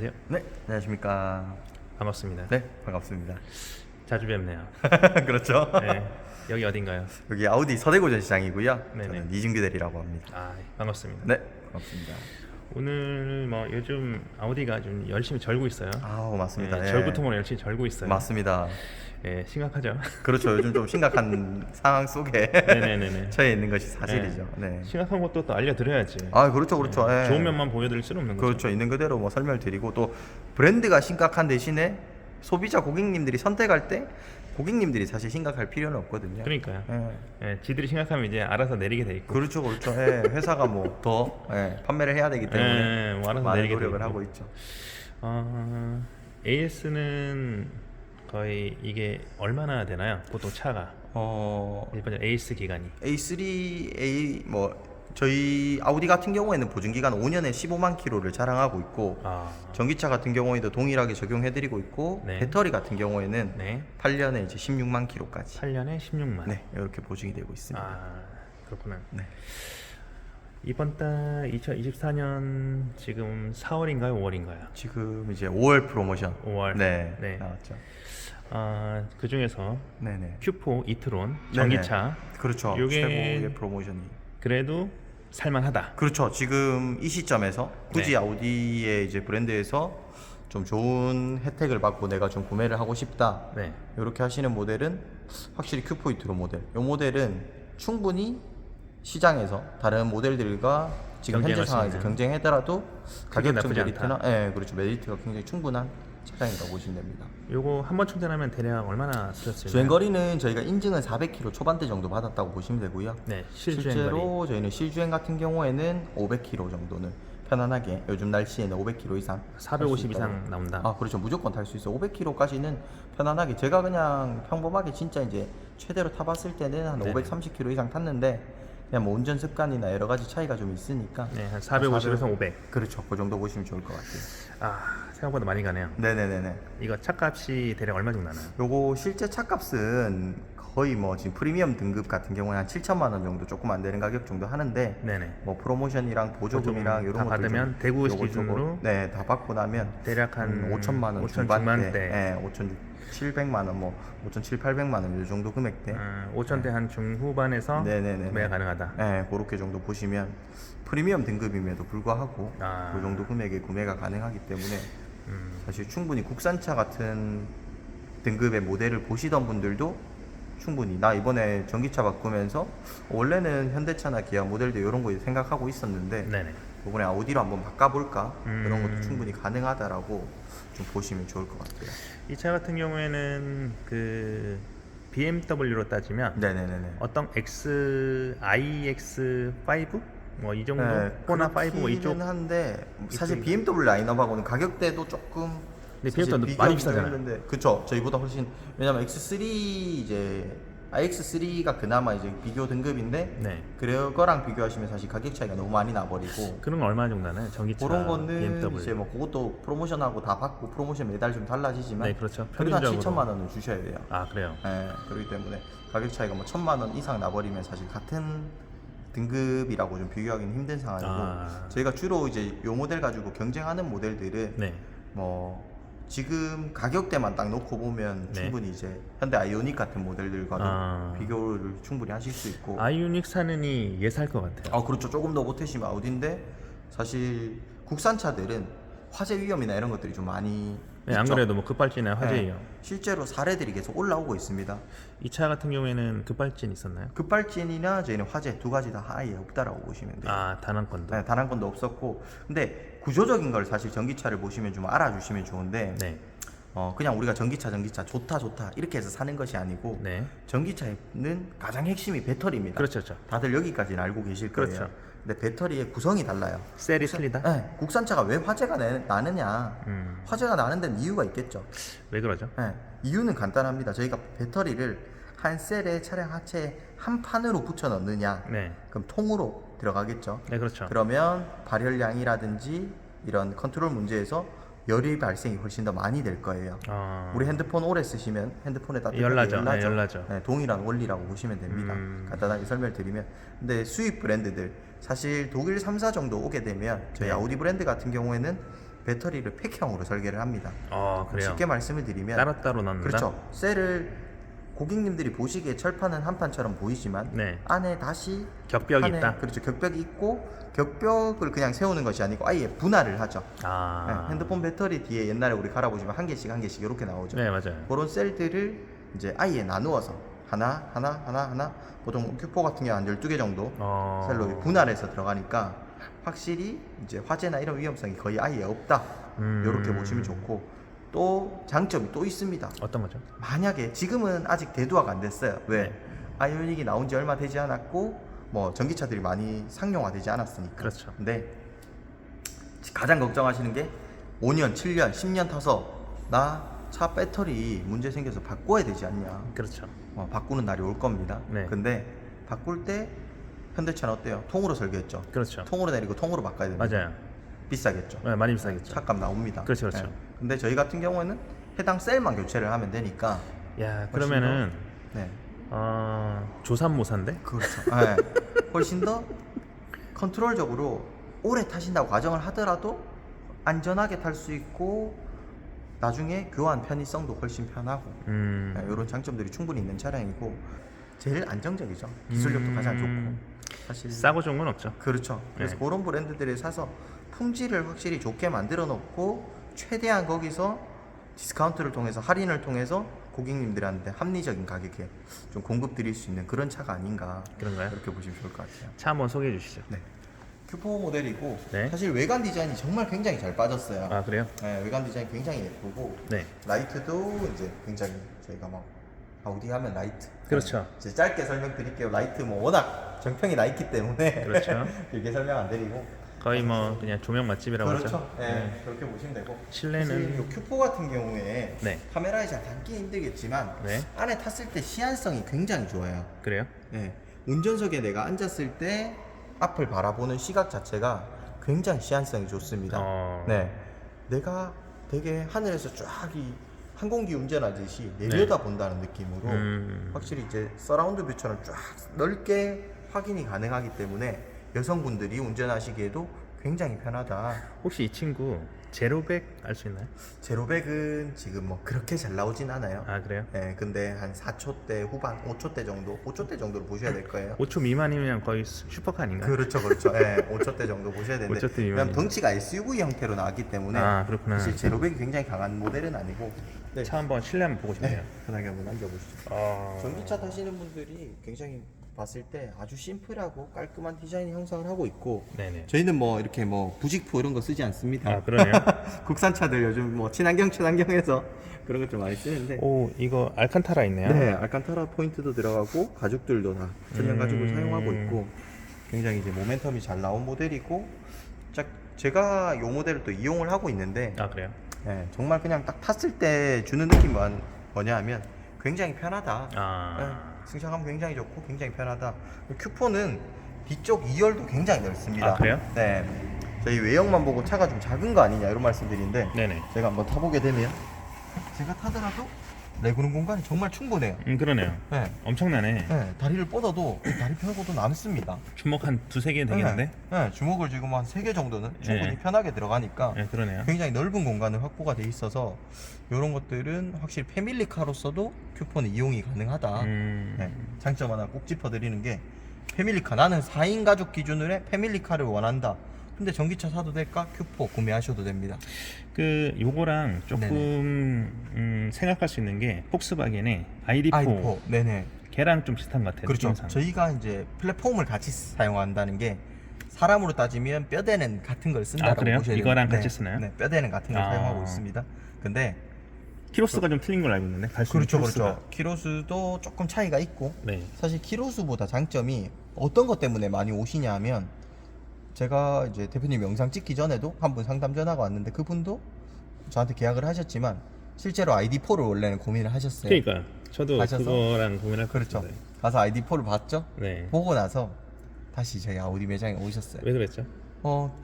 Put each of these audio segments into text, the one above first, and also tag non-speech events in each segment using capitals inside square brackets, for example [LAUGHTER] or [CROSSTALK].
안녕하세요. 네, 안녕하십니까. 반갑습니다. 네, 반갑습니다. 자주 뵙네요. [LAUGHS] 그렇죠. 네. 여기 어딘가요? 여기 아우디 서대고전 시장이고요. 네네. 저는 이준규 대리라고 합니다. 아, 반갑습니다. 네, 반갑습니다. 오늘 뭐 요즘 아우디가 좀 열심히 절고 있어요. 아우 맞습니다. 네, 예. 절구통으로 열심히 절고 있어요. 맞습니다. 예, 심각하죠. 그렇죠. 요즘 좀 심각한 [LAUGHS] 상황 속에 네네네네. [LAUGHS] 처해 있는 것이 사실이죠. 네. 심각한 것도 또 알려드려야지. 아 그렇죠, 그렇죠. 네, 예. 좋은 면만 보여드릴 수는 없는 거죠. 그렇죠. 있는 그대로 뭐 설명드리고 또 브랜드가 심각한 대신에 소비자 고객님들이 선택할 때 고객님들이 사실 심각할 필요는 없거든요. 그러니까요. 예. 예, 지들이 심각하면 이제 알아서 내리게 돼 있고. 그렇죠, 그렇죠. 예, 회사가 뭐 [LAUGHS] 더 판매를 해야 되기 때문에 예, 뭐 알아서 많은 내리게 돼 노력을 있고. 하고 있죠. 어, AS는 거의 이게 얼마나 되나요? 보통 차가 어, 일반 AS 기간이. A3, A 뭐 저희 아우디 같은 경우에는 보증 기간 5년에 15만 킬로를 자랑하고 있고 아, 전기차 같은 경우에도 동일하게 적용해드리고 있고 네. 배터리 같은 경우에는 네. 8년에 이제 16만 킬로까지 8년에 16만. 네 이렇게 보증이 되고 있습니다. 아, 그렇구나. 네. 이번 달 2024년 지금 4월인가요, 5월인가요? 지금 이제 5월 프로모션 5월. 네, 네. 나왔죠. 아, 그 중에서 네네. Q4 이트론 네네. 전기차 그렇죠. 요게- 최고의 프로모션이. 그래도 살만하다. 그렇죠. 지금 이 시점에서 굳이 네. 아우디의 이제 브랜드에서 좀 좋은 혜택을 받고 내가 좀 구매를 하고 싶다. 네. 이렇게 하시는 모델은 확실히 큐포이트로 모델. 이 모델은 충분히 시장에서 다른 모델들과 지금 현재 경쟁할 수 상황에서 있는. 경쟁하더라도 가격적 나쁘지 메리트나 예, 그렇죠. 메리트가 굉장히 충분한 차량이라고 보시면 됩니다. 요거 한 번 충전하면 대략 얼마나 쓰셨어요? 주행 거리는 저희가 인증은 400km 초반대 정도 받았다고 보시면 되고요. 네, 실주행 실제로. 저희는 실주행 같은 경우에는 500km 정도는 편안하게 요즘 날씨에는 500km 이상 450 탈수 있다고. 이상 나온다. 아 그렇죠 무조건 탈 수 있어요 500km까지는 편안하게 제가 그냥 평범하게 진짜 이제 최대로 타봤을 때는 한 네네. 530km 이상 탔는데 그냥 뭐 운전 습관이나 여러 가지 차이가 좀 있으니까 네, 한 450에서 500. 그렇죠 그 정도 보시면 좋을 것 같아요 아, 생각보다 많이 가네요. 네네네네 이거 차값이 대략 얼마 정도 나나요? 요거 실제 차값은 거의 뭐 지금 프리미엄 등급 같은 경우에 한 7천만 원 정도 조금 안 되는 가격 정도 하는데 네네. 뭐 프로모션이랑 보조금이랑 보조금 이런 다 것들 받으면 좀 대구 기준으로 저거 네, 다 받고 나면 대략 한 5천만 원 5천 중반대. 예, 5천 700만 원, 뭐 5천 7, 800만 원 이 정도 금액대. 음, 5천대 한 중후반에서 네네네. 구매가 가능하다. 예, 그렇게 정도 보시면 프리미엄 등급임에도 불구하고 아. 그 정도 금액에 구매가 가능하기 때문에 음, 사실 충분히 국산차 같은 등급의 모델을 보시던 분들도 충분히 나 이번에 전기차 바꾸면서 원래는 현대차나 기아 모델도 이런 거 생각하고 있었는데 네네. 이번에 아우디로 한번 바꿔볼까 그런 것도 음. 충분히 가능하다라고 좀 보시면 좋을 것 같아요. 이 차 같은 경우에는 그 BMW로 따지면 네네네네. 어떤 X, iX5 뭐 이 정도, 네, 코나 5 뭐 이쪽. 한데 사실 BMW 라인업하고는 가격대도 조금 근데 비교하기가 많이 비싸잖아요. 그쵸 저희보다 훨씬 왜냐면 X3 이제 iX3가 그나마 이제 비교 등급인데 네. 그거랑 비교하시면 사실 가격 차이가 너무 많이 나버리고 [LAUGHS] 그런 건 얼마 정도 나나요? 전기차 그런 거는 BMW. 이제 뭐 그것도 프로모션하고 다 받고 프로모션 매달 좀 달라지지만 네, 그렇죠. 그래도 한 평균적으로. 7천만 원은 주셔야 돼요. 아 그래요. 예, 그렇기 때문에 가격 차이가 뭐 천만 원 이상 나버리면 사실 같은 등급이라고 좀 비교하기는 힘든 상황이고 아. 저희가 주로 이제 요 모델 가지고 경쟁하는 모델들은 네. 뭐 지금 가격대만 딱 놓고 보면 네. 충분히 이제 현대 아이오닉 같은 모델들과도 아. 비교를 충분히 하실 수 있고 아이유닉 사느니 예살 것 같아요. 아 그렇죠 조금 더 보태시면 아우디인데 사실 국산 차들은 화재 위험이나 이런 것들이 좀 많이 네, 안 있죠. 그래도 뭐 급발진이나 화재예요. 네, 실제로 사례들이 계속 올라오고 있습니다. 이 차 같은 경우에는 급발진 있었나요? 급발진이나 저희는 화재 두 가지 다 아예 없다라고 보시면 돼요. 아 단한 건도. 네, 단 한 건도 없었고, 근데 구조적인 걸 사실 전기차를 보시면 좀 알아주시면 좋은데, 네. 어 그냥 우리가 전기차 전기차 좋다 좋다 이렇게 해서 사는 것이 아니고, 네. 전기차는 가장 핵심이 배터리입니다. 그렇죠, 그렇죠. 다들 여기까지는 알고 계실 거예요. 그렇죠. 근데 배터리의 구성이 달라요. 셀이 틀리다. 네, 국산차가 왜 화재가 나, 나느냐? 음. 화재가 나는 데는 이유가 있겠죠. 왜 그러죠? 네, 이유는 간단합니다. 저희가 배터리를 한 셀에 차량 하체에 한 판으로 붙여 넣느냐? 네. 그럼 통으로 들어가겠죠. 네 그렇죠. 그러면 발열량이라든지 이런 컨트롤 문제에서 열이 발생이 훨씬 더 많이 될 거예요. 아. 우리 핸드폰 오래 쓰시면 핸드폰에 따뜻하게 열나죠. 네, 열나죠. 네, 동일한 원리라고 보시면 됩니다. 음. 간단하게 설명드리면 근데 수입 브랜드들 사실 독일 3사 정도 오게 되면 저희 네. 아우디 브랜드 같은 경우에는 배터리를 팩형으로 설계를 합니다. 어 그래요. 쉽게 말씀을 드리면 따로따로 넣는다. 그렇죠. 셀을 고객님들이 보시기에 철판은 한 판처럼 보이지만 네. 안에 다시 격벽이 판에 있다. 그렇죠. 격벽이 있고 격벽을 그냥 세우는 것이 아니고 아예 분할을 하죠. 아. 네, 핸드폰 배터리 뒤에 옛날에 우리 갈아보시면 한 개씩 한 개씩 이렇게 나오죠. 네 맞아요. 그런 셀들을 이제 아예 나누어서 하나 하나 하나 하나 보통 큐포 같은 경우 한 12개 정도 어. 셀로 분할해서 들어가니까 확실히 이제 화재나 이런 위험성이 거의 아예 없다. 음. 이렇게 보시면 좋고 또 장점이 또 있습니다. 어떤 거죠? 만약에 지금은 아직 대두화가 안 됐어요. 왜? 네. 아이오닉이 나온 지 얼마 되지 않았고 뭐 전기차들이 많이 상용화되지 않았으니까. 그렇죠. 근데 가장 걱정하시는 게 5년, 7년, 10년 타서 나 차 배터리 문제 생겨서 바꿔야 되지 않냐. 그렇죠. 어, 바꾸는 날이 올 겁니다. 네. 근데 바꿀 때 현대차는 어때요? 통으로 설계했죠. 그렇죠. 통으로 내리고 통으로 바꿔야 됩니다. 맞아요. 비싸겠죠. 네, 많이 비싸겠죠. 차값 나옵니다. 그렇죠, 그렇죠. 네. 근데 저희 같은 경우에는 해당 셀만 교체를 하면 되니까 야 그러면은 네. 어, 조삼모사인데? 그렇죠. 네. [LAUGHS] 훨씬 더 컨트롤적으로 오래 타신다고 가정을 하더라도 안전하게 탈 수 있고 나중에 교환 편의성도 훨씬 편하고 음. 이런 장점들이 충분히 있는 차량이고 제일 안정적이죠. 기술력도 음. 가장 좋고 사실 싸고 좋은 건 없죠. 그렇죠. 그래서 네. 그런 브랜드들을 사서 품질을 확실히 좋게 만들어 놓고 최대한 거기서 디스카운트를 통해서 할인을 통해서 고객님들한테 합리적인 가격에 좀 공급 드릴 수 있는 그런 차가 아닌가 그런가요? 이렇게 보시면 좋을 것 같아요. 차 한번 소개해 주시죠. 네. 큐포 모델이고 네. 사실 외관 디자인이 정말 굉장히 잘 빠졌어요. 아 그래요? 네, 외관 디자인 굉장히 예쁘고 네. 라이트도 이제 굉장히 저희가 막 아우디 하면 라이트. 그렇죠. 네, 이제 짧게 설명드릴게요. 라이트 뭐 워낙 정평이 나 있기 때문에 그렇죠. [LAUGHS] 길게 설명 안 드리고 거의 뭐 그냥 조명 맛집이라고 그렇죠. 하죠. 네, 그렇게 보시면 되고. 실내는- 요 큐포 같은 경우에 네. 카메라에 잘 담기 힘들겠지만 네. 안에 탔을 때 시안성이 굉장히 좋아요. 그래요? 네. 운전석에 내가 앉았을 때 앞을 바라보는 시각 자체가 굉장히 시안성이 좋습니다. 어. 네. 내가 되게 하늘에서 쫙 이 항공기 운전하듯이 내려다 본다는 느낌으로 네. 음. 확실히 이제 서라운드 뷰처럼 쫙 넓게 확인이 가능하기 때문에 여성분들이 운전하시기에도 굉장히 편하다. 혹시 이 친구 제로백 알 수 있나요? 제로백은 지금 뭐 그렇게 잘 나오진 않아요. 아 그래요? 네, 근데 한 4초대 후반, 5초대 정도, 5초대 정도로 보셔야 될 거예요. 5초 미만이면 거의 수- 슈퍼카 아닌가요? 그렇죠, 그렇죠. 예, 5초대 정도 보셔야 되는데 5초 대 미만이면. 덩치가 SUV 형태로 나왔기 때문에 아 그렇구나. 사실 제로백이 굉장히 강한 모델은 아니고 네, 차 한번 실내 한번 보고 싶네요. 네, 편하게 한번 남겨보시죠. 어... 전기차 타시는 분들이 굉장히 봤을 때 아주 심플하고 깔끔한 디자인 형성을 하고 있고 네네. 저희는 뭐 이렇게 뭐 부직포 이런 거 쓰지 않습니다. 아 그러네요. [LAUGHS] 국산차들 요즘 뭐 친환경 친환경해서 [LAUGHS] 그런 것좀 많이 쓰는데 오 이거 알칸타라 있네요. 네, 알칸타라 포인트도 들어가고 가죽들도 다 천연 가죽을 음. 사용하고 있고 굉장히 이제 모멘텀이 잘 나온 모델이고 자, 제가 이 모델을 또 이용을 하고 있는데 아 그래요? 네, 정말 그냥 딱 탔을 때 주는 뭐냐- 뭐냐 하면 굉장히 편하다. 아 네, 승차감 굉장히 좋고 굉장히 편하다. 큐포는 뒤쪽 2열도 굉장히 넓습니다. 아, 그래요? 네. 저희 외형만 보고 차가 좀 작은 거 아니냐 이런 말씀드리는데 네네. 제가 한번 타보게 되면 제가 타더라도 내구는 공간이 정말 충분해요. 음 그러네요. 네. 엄청나네. 네, 다리를 뻗어도 다리 펴고도 남습니다. 주먹 한 두세 개 되겠는데? 네, 네, 주먹을 지금 한 3개 정도는 충분히 네. 편하게 들어가니까 네 그러네요. 굉장히 넓은 공간이 확보가 돼 있어서 이런 것들은 확실히 패밀리카로서도 큐폰의 이용이 가능하다. 음... 네, 장점 하나 꼭 짚어드리는 게 패밀리카 나는 4인 가족 기준으로 해 패밀리카를 원한다. 근데 전기차 사도 될까? 큐포 구매하셔도 됩니다. 그 요거랑 조금 음, 생각할 수 있는 게 폭스바겐의 ID4 i4 네네. 걔랑 좀 비슷한 것 같아요. 그렇죠. 느낌상. 저희가 이제 플랫폼을 같이 사용한다는 게 사람으로 따지면 뼈대는 같은 걸 쓴다고 아, 그래요? 보셔야 돼요. 이거랑 네, 같이 쓰나요? 네, 뼈대는 같은 걸 아. 사용하고 있습니다. 근데 키로수가 좀 틀린 걸 알고 있는데 갈수 그렇죠, 키로수가. 그렇죠. 키로수도 조금 차이가 있고 네. 사실 키로수보다 장점이 어떤 것 때문에 많이 오시냐 하면 제가 이제 대표님 영상 찍기 전에도 한 분 상담 전화가 왔는데 그분도 저한테 계약을 하셨지만 실제로 ID4를 원래는 고민을 하셨어요. 그러니까 저도 가셔서? 그거랑 고민할 것 그렇죠. 같은데. 가서 ID4를 봤죠. 네. 보고 나서 다시 저희 아우디 매장에 오셨어요. 왜 그랬죠? 어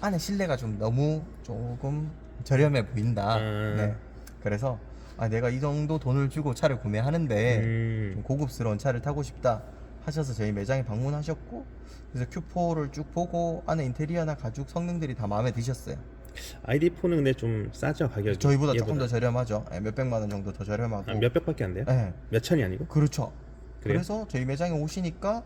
안에 실내가 좀 너무 조금 저렴해 보인다. 음. 네. 그래서 아 내가 이 정도 돈을 주고 차를 구매하는데 좀 음. 고급스러운 차를 타고 싶다 하셔서 저희 매장에 방문하셨고 그래서 큐포를 쭉 보고 안에 인테리어나 가죽 성능들이 다 마음에 드셨어요. ID4는 근데 좀 싸죠 가격이. 저희보다 얘보다. 더 저렴하죠. 예, 몇백만 원 정도 더 저렴하고. 아, 몇 백밖에 안 돼요? 예, 몇 천이 아니고? 그렇죠. 그래요? 그래서 저희 매장에 오시니까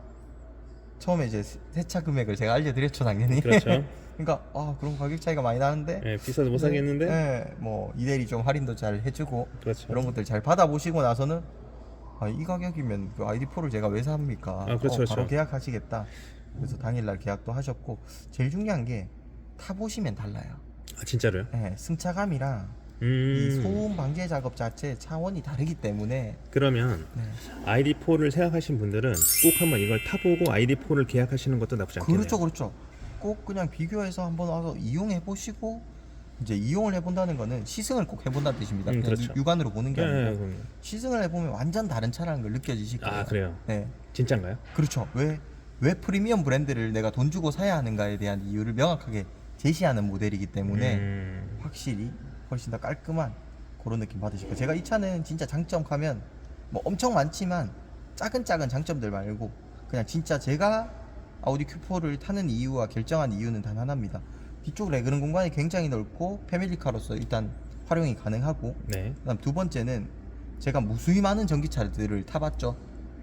처음에 이제 세차 금액을 제가 알려드렸죠 당연히. 그렇죠. [LAUGHS] 그러니까 아 그런 가격 차이가 많이 나는데. 예, 비싸서 못 사겠는데. 네, 뭐 이대리 좀 할인도 잘 해주고 그렇죠. 그런 것들 잘 받아보시고 나서는 아, 이 가격이면 그 ID4를 제가 왜 삽니까? 아, 그렇죠, 어, 바로 그렇죠. 계약하시겠다. 그래서 당일날 계약도 하셨고 제일 중요한 게 타보시면 달라요. 아 진짜로요? 네, 승차감이랑 이 음. 소음 방제 작업 자체 차원이 다르기 때문에 그러면 네. ID4를 생각하신 분들은 꼭 한번 이걸 타보고 ID4를 계약하시는 것도 나쁘지 않겠네요. 그렇죠, 그렇죠. 꼭 그냥 비교해서 한번 와서 이용해 보시고 이제 이용을 해본다는 거는 시승을 꼭 해본다는 뜻입니다. 음, 그냥 그렇죠. 육안으로 보는 게 예, 예, 그럼요. 시승을 해보면 완전 다른 차라는 걸 느껴지실 거예요. 아 그래요? 네, 진짠가요? 그렇죠. 왜, 왜 프리미엄 브랜드를 내가 돈 주고 사야 하는가에 대한 이유를 명확하게 제시하는 모델이기 때문에 음. 확실히 훨씬 더 깔끔한 그런 느낌 받으실 거예요. 제가 이 차는 진짜 장점 하면 뭐 엄청 많지만 작은 작은 장점들 말고 그냥 진짜 제가 아우디 Q4를 타는 이유와 결정한 이유는 단 하나입니다. 뒤쪽 레그룸 공간이 굉장히 넓고 패밀리카로서 일단 활용이 가능하고 네. 그다음 두 번째는 제가 무수히 많은 전기차들을 타봤죠.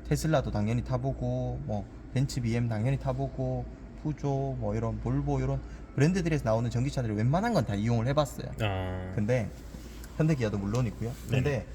테슬라도 당연히 타보고 뭐 벤츠 BM 당연히 타보고 푸조 뭐 이런 볼보 이런 브랜드들에서 나오는 전기차들을 웬만한 건 다 이용을 해봤어요. 아. 근데 현대기아도 물론이고요. 근데 네네.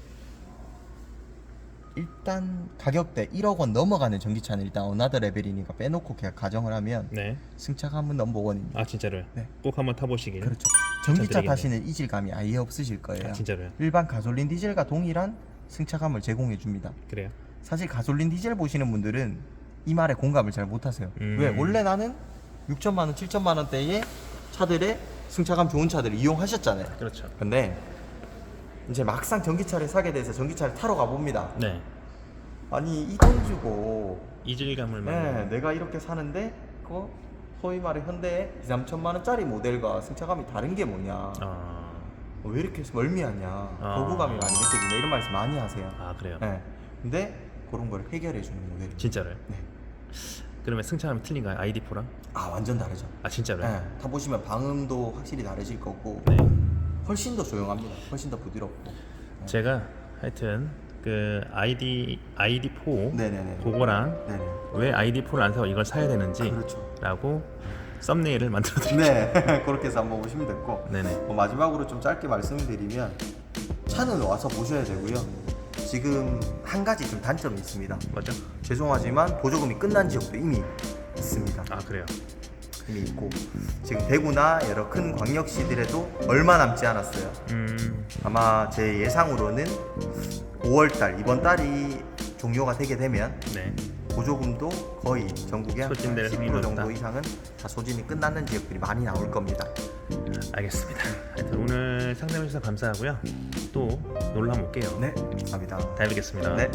일단 가격대 1억 원 넘어가는 전기차는 일단 어나더 레벨이니까 빼놓고 그냥 가정을 하면 네. 승차감은 넘버 원입니다. 아 진짜로요? 네. 꼭 한번 타보시길. 그렇죠. 전기차 추천드리겠네요. 타시는 이질감이 아예 없으실 거예요. 아 진짜로요? 일반 가솔린 디젤과 동일한 승차감을 제공해 줍니다. 그래요? 사실 가솔린 디젤 보시는 분들은 이 말에 공감을 잘 못하세요. 음. 왜? 원래 나는 6천만 원, 7천만 원대의 차들의 승차감 좋은 차들을 이용하셨잖아요. 그렇죠. 근데 이제 막상 전기차를 사게 돼서 전기차를 타러 가봅니다. 네. 아니 이 돈 주고 이질감을 막. 네, 내가 이렇게 사는데 그 소위 말해 현대 2, 3천만 원짜리 모델과 승차감이 다른 게 뭐냐? 아. 어, 왜 이렇게 멀미하냐? 아. 거부감이 많이 느껴진다 이런 말씀 많이 하세요. 아 그래요? 네. 근데 그런 걸 해결해 주는 모델. 진짜로요? 네. 그러면 승차감이 틀린가요? ID4랑? 아 완전 다르죠. 아 진짜로요? 네. 타보시면 방음도 확실히 다르실 거고 네. 훨씬 더 조용합니다. 훨씬 더 부드럽고. 제가 하여튼 그 ID ID4 네네네. 그거랑 네네. 왜 ID4를 안 사고 이걸 사야 되는지 그렇죠. 라고 썸네일을 만들어 드릴게요. 네. [LAUGHS] 그렇게 해서 한번 보시면 됐고. 네네. 뭐 마지막으로 좀 짧게 말씀드리면 차는 와서 보셔야 되고요. 지금 한 가지 좀 단점이 있습니다. 맞죠? 죄송하지만 보조금이 끝난 지역도 이미 있습니다. 아 그래요. 이미 있고 지금 대구나 여러 큰 광역시들에도 얼마 남지 않았어요. 음. 아마 제 예상으로는 5월달 이번 달이 종료가 되게 되면 네. 보조금도 거의 전국의 한 소진될 10% 확률이 정도 높다. 이상은 다 소진이 끝나는 지역들이 많이 나올 겁니다. 알겠습니다. 하여튼 오늘 상담해 주셔서 감사하고요. 또 놀러 한번 올게요. 네, 감사합니다. 잘 뵙겠습니다. 네.